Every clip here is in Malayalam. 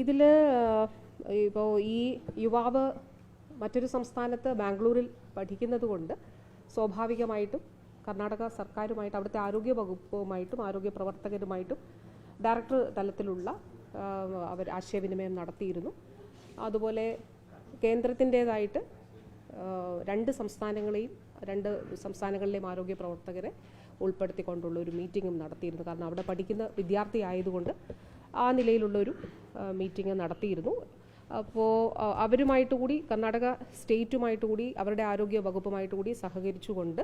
ഇതിൽ ഇപ്പോൾ ഈ യുവാവ് മറ്റൊരു സംസ്ഥാനത്ത് ബാംഗ്ലൂരിൽ പഠിക്കുന്നത് കൊണ്ട് സ്വാഭാവികമായിട്ടും കർണാടക സർക്കാരുമായിട്ട് അവിടുത്തെ ആരോഗ്യ വകുപ്പുമായിട്ടും ആരോഗ്യ പ്രവർത്തകരുമായിട്ടും ഡയറക്ടർ തലത്തിലുള്ള അവർ ആശയവിനിമയം നടത്തിയിരുന്നു. അതുപോലെ കേന്ദ്രത്തിന്റേതായിട്ട് രണ്ട് സംസ്ഥാനങ്ങളെയും രണ്ട് സംസ്ഥാനങ്ങളിലെയും ആരോഗ്യ പ്രവർത്തകരെ ഉൾപ്പെടുത്തിക്കൊണ്ടുള്ള ഒരു മീറ്റിങ്ങും നടത്തിയിരുന്നു. കാരണം അവിടെ പഠിക്കുന്ന വിദ്യാർത്ഥി ആയതുകൊണ്ട് ആ നിലയിലുള്ളൊരു മീറ്റിംഗ് നടത്തിയിരുന്നു. അപ്പോൾ അവരുമായിട്ട് കൂടി കർണാടക സ്റ്റേറ്റുമായിട്ട് കൂടി അവരുടെ ആരോഗ്യ വകുപ്പുമായിട്ട് കൂടി സഹകരിച്ചുകൊണ്ട്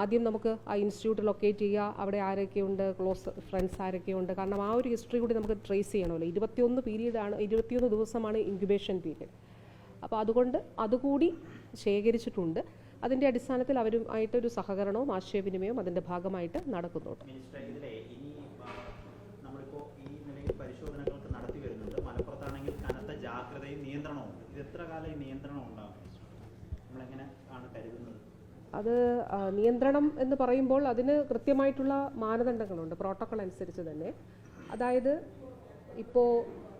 ആദ്യം നമുക്ക് ആ ഇൻസ്റ്റിറ്റ്യൂട്ട് ലൊക്കേറ്റ് ചെയ്യുക. അവിടെ ആരൊക്കെയുണ്ട്? ക്ലോസ് ഫ്രണ്ട്സ് ആരൊക്കെയുണ്ട്? കാരണം ആ ഒരു ഹിസ്റ്ററി കൂടി നമുക്ക് ട്രേസ് ചെയ്യണമല്ലോ. ഇരുപത്തിയൊന്ന് പീരീഡാണ് ഇരുപത്തിയൊന്ന് ദിവസമാണ് ഇൻക്യുബേഷൻ പീരീഡ്. അപ്പോൾ അതുകൊണ്ട് അതുകൂടി ശേഖരിച്ചിട്ടുണ്ട്. അതിന്റെ അടിസ്ഥാനത്തിൽ അവരുമായിട്ടൊരു സഹകരണവും ആശയവിനിമയവും അതിന്റെ ഭാഗമായിട്ട് നടക്കുന്നുണ്ട് മിനിസ്റ്റർ ഇതിലെ ഇനി ആ, നമ്മളിപ്പോ ഈ നിലയിൽ പരിശോധനകൾക്ക് നടത്തി വരുന്നുണ്ട് മലപ്പുറത്താണെങ്കിൽ കനത്ത ജാഗ്രതയും നിയന്ത്രണവും ഉണ്ട് ഇത് എത്ര കാലം ഈ നിയന്ത്രണം ഉണ്ടാകും നമ്മളെങ്ങനെ ആണ് കരുതുന്നത് അത് നിയന്ത്രണം എന്ന് പറയുമ്പോൾ അതിന് കൃത്യമായിട്ടുള്ള മാനദണ്ഡങ്ങളുണ്ട് പ്രോട്ടോക്കോൾ അനുസരിച്ച് തന്നെ. അതായത് ഇപ്പോൾ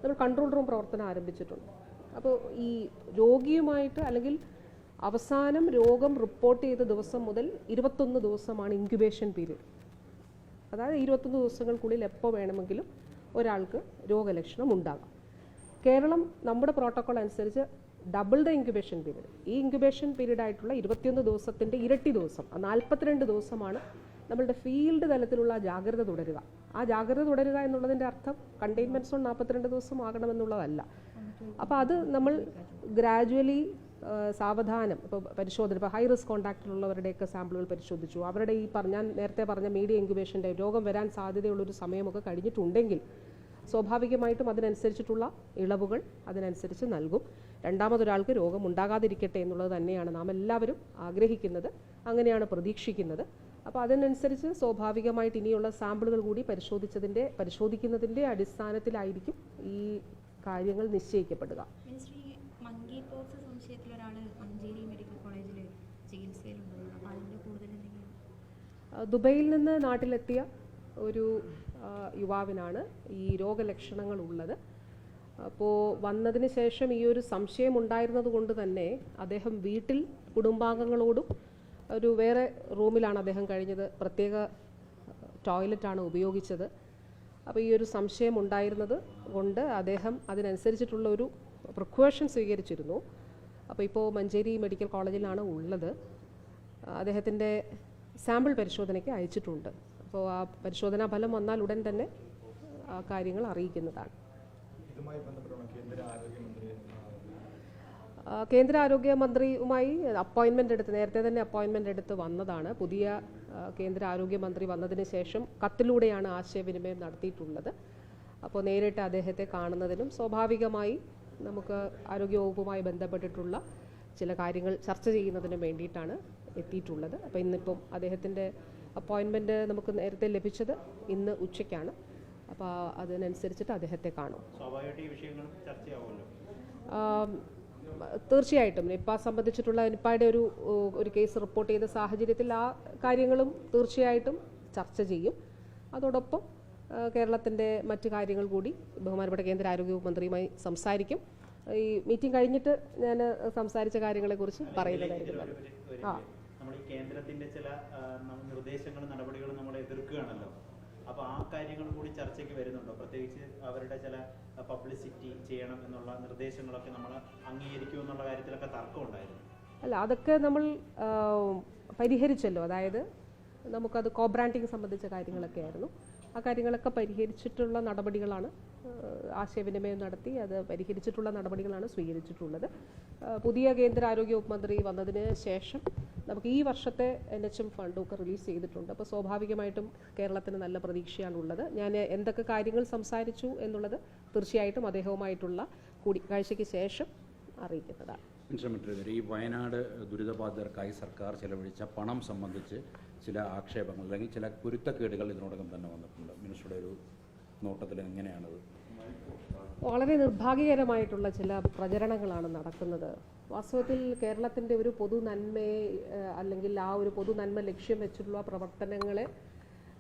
നമ്മൾ കൺട്രോൾ റൂം പ്രവർത്തനം ആരംഭിച്ചിട്ടുണ്ട്. അപ്പോൾ ഈ രോഗിയുമായിട്ട് അല്ലെങ്കിൽ അവസാനം രോഗം റിപ്പോർട്ട് ചെയ്ത ദിവസം മുതൽ ഇരുപത്തൊന്ന് ദിവസമാണ് ഇൻക്യുബേഷൻ പീരീഡ്. അതായത് ഇരുപത്തൊന്ന് ദിവസങ്ങൾക്കുള്ളിൽ എപ്പോൾ വേണമെങ്കിലും ഒരാൾക്ക് രോഗലക്ഷണം ഉണ്ടാകാം. കേരളം നമ്മുടെ പ്രോട്ടോക്കോൾ അനുസരിച്ച് ഡബിൾ ദ ഇൻക്യുബേഷൻ പീരീഡ് ഈ ഇൻക്യുബേഷൻ പീരീഡ് ആയിട്ടുള്ള ഇരുപത്തിയൊന്ന് ദിവസത്തിന്റെ ഇരട്ടി ദിവസം നാൽപ്പത്തിരണ്ട് ദിവസമാണ് നമ്മളുടെ ഫീൽഡ് തലത്തിലുള്ള ജാഗ്രത തുടരുക. ആ ജാഗ്രത തുടരുക എന്നുള്ളതിന്റെ അർത്ഥം കണ്ടെയ്ൻമെന്റ് സോൺ നാൽപ്പത്തിരണ്ട് ദിവസം ആകണമെന്നുള്ളതല്ല. അപ്പോൾ അത് നമ്മൾ ഗ്രാജുവലി സാവധാനം ഇപ്പോൾ പരിശോധന ഇപ്പോൾ ഹൈ റിസ്ക് കോൺടാക്റ്റിലുള്ളവരുടെയൊക്കെ സാമ്പിളുകൾ പരിശോധിച്ചു. അവരുടെ ഈ പറഞ്ഞ നേരത്തെ പറഞ്ഞ മീഡിയ ഇൻക്യുബേഷന്റെ രോഗം വരാൻ സാധ്യതയുള്ളൊരു സമയമൊക്കെ കഴിഞ്ഞിട്ടുണ്ടെങ്കിൽ സ്വാഭാവികമായിട്ടും അതിനനുസരിച്ചിട്ടുള്ള ഇളവുകൾ അതിനനുസരിച്ച് നൽകും. രണ്ടാമതൊരാൾക്ക് രോഗം ഉണ്ടാകാതിരിക്കട്ടെ എന്നുള്ളത് തന്നെയാണ് നാം എല്ലാവരും ആഗ്രഹിക്കുന്നത് അങ്ങനെയാണ് പ്രതീക്ഷിക്കുന്നത്. അപ്പോൾ അതിനനുസരിച്ച് സ്വാഭാവികമായിട്ട് ഇനിയുള്ള സാമ്പിളുകൾ കൂടി പരിശോധിച്ചതിന്റെ പരിശോധിക്കുന്നതിന്റെ അടിസ്ഥാനത്തിലായിരിക്കും ഈ കാര്യങ്ങൾ നിശ്ചയിക്കപ്പെടുക. ദുബൈയിൽ നിന്ന് നാട്ടിലെത്തിയ ഒരു യുവാവിനാണ് ഈ രോഗലക്ഷണങ്ങൾ ഉള്ളത്. അപ്പോൾ വന്നതിന് ശേഷം ഈ ഒരു സംശയം ഉണ്ടായിരുന്നത് കൊണ്ട് തന്നെ അദ്ദേഹം വീട്ടിൽ കുടുംബാംഗങ്ങളോടും ഒരു വേറെ റൂമിലാണ് അദ്ദേഹം കഴിഞ്ഞത്. പ്രത്യേക ടോയ്ലറ്റാണ് ഉപയോഗിച്ചത്. അപ്പോൾ ഈ ഒരു സംശയം ഉണ്ടായിരുന്നത് കൊണ്ട് അദ്ദേഹം അതിനനുസരിച്ചിട്ടുള്ള ഒരു പ്രിക്കോഷൻ സ്വീകരിച്ചിരുന്നു. അപ്പോൾ ഇപ്പോൾ മഞ്ചേരി മെഡിക്കൽ കോളേജിലാണ് ഉള്ളത്. അദ്ദേഹത്തിന്റെ സാമ്പിൾ പരിശോധനയ്ക്ക് അയച്ചിട്ടുണ്ട്. അപ്പോൾ ആ പരിശോധനാ ഫലം വന്നാൽ ഉടൻ തന്നെ കാര്യങ്ങൾ അറിയിക്കുന്നതാണ്. കേന്ദ്ര ആരോഗ്യമന്ത്രിയുമായി അപ്പോയിൻമെന്റ് എടുത്ത് നേരത്തെ തന്നെ അപ്പോയിൻമെന്റ് എടുത്ത് വന്നതാണ്. പുതിയ കേന്ദ്ര ആരോഗ്യമന്ത്രി വന്നതിന് ശേഷം കത്തിലൂടെയാണ് ആശയവിനിമയം നടത്തിയിട്ടുള്ളത്. അപ്പോൾ നേരിട്ട് അദ്ദേഹത്തെ കാണുന്നതിനും സ്വാഭാവികമായി നമുക്ക് ആരോഗ്യവകുപ്പുമായി ബന്ധപ്പെട്ടിട്ടുള്ള ചില കാര്യങ്ങൾ ചർച്ച ചെയ്യുന്നതിനും വേണ്ടിയിട്ടാണ് എത്തിയിട്ടുള്ളത്. അപ്പോൾ ഇന്നിപ്പം അദ്ദേഹത്തിന്റെ അപ്പോയിൻമെന്റ് നമുക്ക് നേരത്തെ ലഭിച്ചത് ഇന്ന് ഉച്ചയ്ക്കാണ്. അപ്പോൾ അതിനനുസരിച്ചിട്ട് അദ്ദേഹത്തെ കാണും. തീർച്ചയായിട്ടും. നിപ്പ സംബന്ധിച്ചിട്ടുള്ള നിപ്പയുടെ ഒരു ഒരു കേസ് റിപ്പോർട്ട് ചെയ്ത സാഹചര്യത്തിൽ ആ കാര്യങ്ങളും തീർച്ചയായിട്ടും ചർച്ച ചെയ്യും. അതോടൊപ്പം കേരളത്തിന്റെ മറ്റ് കാര്യങ്ങൾ കൂടി ബഹുമാനപ്പെട്ട കേന്ദ്ര ആരോഗ്യ മന്ത്രിയുമായി സംസാരിക്കും. ഈ മീറ്റിംഗ് കഴിഞ്ഞിട്ട് ഞാൻ സംസാരിച്ച കാര്യങ്ങളെക്കുറിച്ച് പറയുന്നതായിരിക്കും ആ. കേന്ദ്രത്തിന്റെ ചില നിർദ്ദേശങ്ങളും നടപടികളും നമ്മൾ എതിർക്കുകയാണല്ലോ. അപ്പൊ ആ കാര്യങ്ങൾ കൂടി ചർച്ചയ്ക്ക് വരുന്നുണ്ടോ. പ്രത്യേകിച്ച് അവരുടെ ചില പബ്ലിസിറ്റി ചെയ്യണം എന്നുള്ള നിർദ്ദേശങ്ങളൊക്കെ നമ്മൾ അംഗീകരിക്കും എന്നുള്ള കാര്യത്തിലൊക്കെ തർക്കം ഉണ്ടായിരുന്നു. അല്ല അതൊക്കെ നമ്മൾ പരിഹരിച്ചല്ലോ. അതായത് നമുക്കത് കോബ്രാൻഡിങ് സംബന്ധിച്ച കാര്യങ്ങളൊക്കെ ആയിരുന്നു. ആ കാര്യങ്ങളൊക്കെ പരിഹരിച്ചിട്ടുള്ള നടപടികളാണ് ആശയവിനിമയം നടത്തി അത് പരിഹരിച്ചിട്ടുള്ള നടപടികളാണ് സ്വീകരിച്ചിട്ടുള്ളത്. പുതിയ കേന്ദ്ര ആരോഗ്യ വകുപ്പ് മന്ത്രി വന്നതിന് ശേഷം നമുക്ക് ഈ വർഷത്തെ എൻ എച്ച് എം ഫണ്ടൊക്കെ റിലീസ് ചെയ്തിട്ടുണ്ട്. അപ്പോൾ സ്വാഭാവികമായിട്ടും കേരളത്തിന് നല്ല പ്രതീക്ഷയാണുള്ളത്. ഞാൻ എന്തൊക്കെ കാര്യങ്ങൾ സംസാരിച്ചു എന്നുള്ളത് തീർച്ചയായിട്ടും അദ്ദേഹവുമായിട്ടുള്ള കൂടിക്കാഴ്ചയ്ക്ക് ശേഷം അറിയിക്കുന്നതാണ്. ഈ വയനാട് ദുരിതബാധിതർക്കായി സർക്കാർ ചെലവഴിച്ച പണം സംബന്ധിച്ച് ചില ആക്ഷേപങ്ങൾ അല്ലെങ്കിൽ ചില കുരുത്തക്കേടുകൾ ഇതിനോടകം തന്നെ വന്നിട്ടുണ്ട്. മിനിസ്റ്ററുടെ ഒരു നോട്ടത്തിൽ എങ്ങനെയാണത്? വളരെ നിർഭാഗ്യകരമായിട്ടുള്ള ചില പ്രചരണങ്ങളാണ് നടക്കുന്നത്. വാസ്തവത്തിൽ കേരളത്തിന്റെ ഒരു പൊതു നന്മയെ അല്ലെങ്കിൽ ആ ഒരു പൊതു നന്മ ലക്ഷ്യം വെച്ചിട്ടുള്ള പ്രവർത്തനങ്ങളെ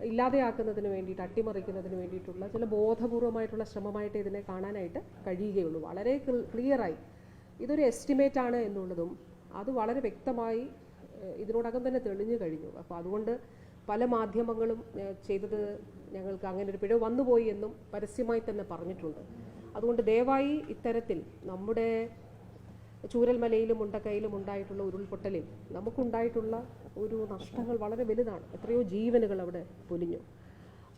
ഇല്ലാതെയാക്കുന്നതിന് വേണ്ടിയിട്ട് അട്ടിമറിക്കുന്നതിന് വേണ്ടിയിട്ടുള്ള ചില ബോധപൂർവമായിട്ടുള്ള ശ്രമമായിട്ട് ഇതിനെ കാണാനായിട്ട് കഴിയുകയുള്ളൂ. വളരെ ക്ലിയറായി. ഇതൊരു എസ്റ്റിമേറ്റ് ആണ് എന്നുള്ളതും അത് വളരെ വ്യക്തമായി ഇതിനോടകം തന്നെ തെളിഞ്ഞു കഴിഞ്ഞു. അപ്പോൾ അതുകൊണ്ട് പല മാധ്യമങ്ങളും ചെയ്തത് ഞങ്ങൾക്ക് അങ്ങനെ ഒരു പിഴ വന്നുപോയി എന്നും പരസ്യമായി തന്നെ പറഞ്ഞിട്ടുണ്ട്. അതുകൊണ്ട് ദയവായി ഇത്തരത്തിൽ നമ്മുടെ ചൂരൽമലയിലും മുണ്ടക്കയിലും ഉണ്ടായിട്ടുള്ള ഉരുൾപൊട്ടലിൽ നമുക്കുണ്ടായിട്ടുള്ള ഒരു നഷ്ടങ്ങൾ വളരെ വലുതാണ്. എത്രയോ ജീവനുകൾ അവിടെ പൊലിഞ്ഞു.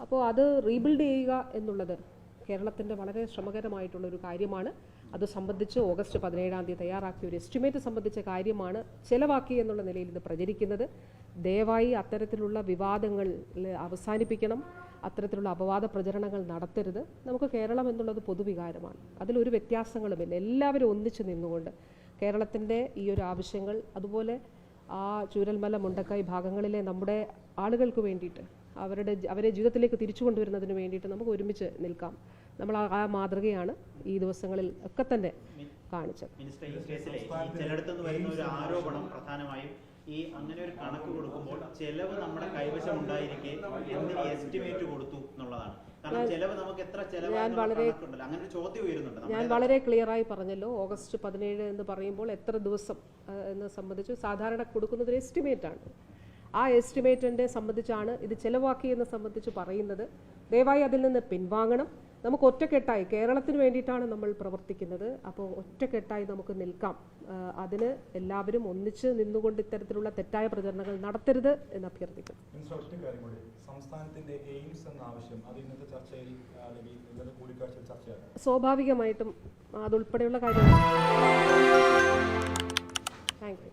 അപ്പോൾ അത് റീബിൽഡ് ചെയ്യുക എന്നുള്ളത് കേരളത്തിന്റെ വളരെ ശ്രമകരമായിട്ടുള്ള ഒരു കാര്യമാണ്. അത് സംബന്ധിച്ച് ഓഗസ്റ്റ് പതിനേഴാം തീയതി തയ്യാറാക്കിയ ഒരു എസ്റ്റിമേറ്റ് സംബന്ധിച്ച കാര്യമാണ് ചെലവാക്കി എന്നുള്ള നിലയിൽ ഇത് പ്രചരിക്കുന്നത്. ദയവായി അത്തരത്തിലുള്ള വിവാദങ്ങൾ അവസാനിപ്പിക്കണം. അത്തരത്തിലുള്ള അപവാദ പ്രചരണങ്ങൾ നടത്തരുത്. നമുക്ക് കേരളം എന്നുള്ളത് പൊതുവികാരമാണ്. അതിലൊരു വ്യത്യാസങ്ങളുമില്ല. എല്ലാവരും ഒന്നിച്ചു നിന്നുകൊണ്ട് കേരളത്തിന്റെ ഈ ഒരു ആവശ്യങ്ങൾ അതുപോലെ ആ ചൂരൽമല മുണ്ടക്കായ് ഭാഗങ്ങളിലെ നമ്മുടെ ആളുകൾക്ക് വേണ്ടിയിട്ട് അവരുടെ അവരെ ജീവിതത്തിലേക്ക് തിരിച്ചു കൊണ്ടുവരുന്നതിന് വേണ്ടിയിട്ട് നമുക്ക് ഒരുമിച്ച് നിൽക്കാം. നമ്മൾ ആ- മാതൃകയാണ് ഈ ദിവസങ്ങളിൽ ഒക്കെ തന്നെ കാണിച്ചത്. ചിലയിടത്തുനിന്ന് വരുന്ന ഒരു ആരോപണം പ്രധാനമായും ഈ അങ്ങനെ ഒരു കണക്ക് കൊടുക്കുമ്പോൾ ചെലവ് നമ്മുടെ കൈവശം ഉണ്ടായിരിക്കെ എന്ത് എസ്റ്റിമേറ്റ് കൊടുത്തു എന്നുള്ളതാണ്. കാരണം ചെലവ് നമുക്ക് എത്ര ചെലവ് അങ്ങനെ ഒരു ചോദ്യം ഉയരുന്നുണ്ട് ഞാൻ വളരെ ക്ലിയറായി പറഞ്ഞല്ലോ. ഓഗസ്റ്റ് പതിനേഴ് എന്ന് പറയുമ്പോൾ എത്ര ദിവസം എന്ന് സംബന്ധിച്ച് സാധാരണ കൊടുക്കുന്നത് ഒരു എസ്റ്റിമേറ്റ് ആണ്. ആ എസ്റ്റിമേറ്റിനെ സംബന്ധിച്ചാണ് ഇത് ചെലവാക്കിയെന്ന് സംബന്ധിച്ച് പറയുന്നത്. ദയവായി അതിൽ നിന്ന് പിൻവാങ്ങണം. നമുക്ക് ഒറ്റക്കെട്ടായി കേരളത്തിന് വേണ്ടിയിട്ടാണ് നമ്മൾ പ്രവർത്തിക്കുന്നത്. അപ്പോൾ ഒറ്റക്കെട്ടായി നമുക്ക് നിൽക്കാം. അതിന് എല്ലാവരും ഒന്നിച്ച് നിന്നുകൊണ്ട് ഇത്തരത്തിലുള്ള തെറ്റായ പ്രചരണങ്ങൾ നടത്തരുത് എന്ന് അഭ്യർത്ഥിക്കുന്നു. സംസ്ഥാനത്തിന്റെ എയിംസ് എന്ന ആവശ്യം അത് ഇന്നത്തെ ചർച്ചയിൽ ആ, അല്ലെങ്കിൽ ഇന്നത്തെ കൂടിക്കാഴ്ചയിൽ ചർച്ചയാകും സ്വാഭാവികമായിട്ടും അതുൾപ്പെടെയുള്ള കാര്യങ്ങൾ. Thank you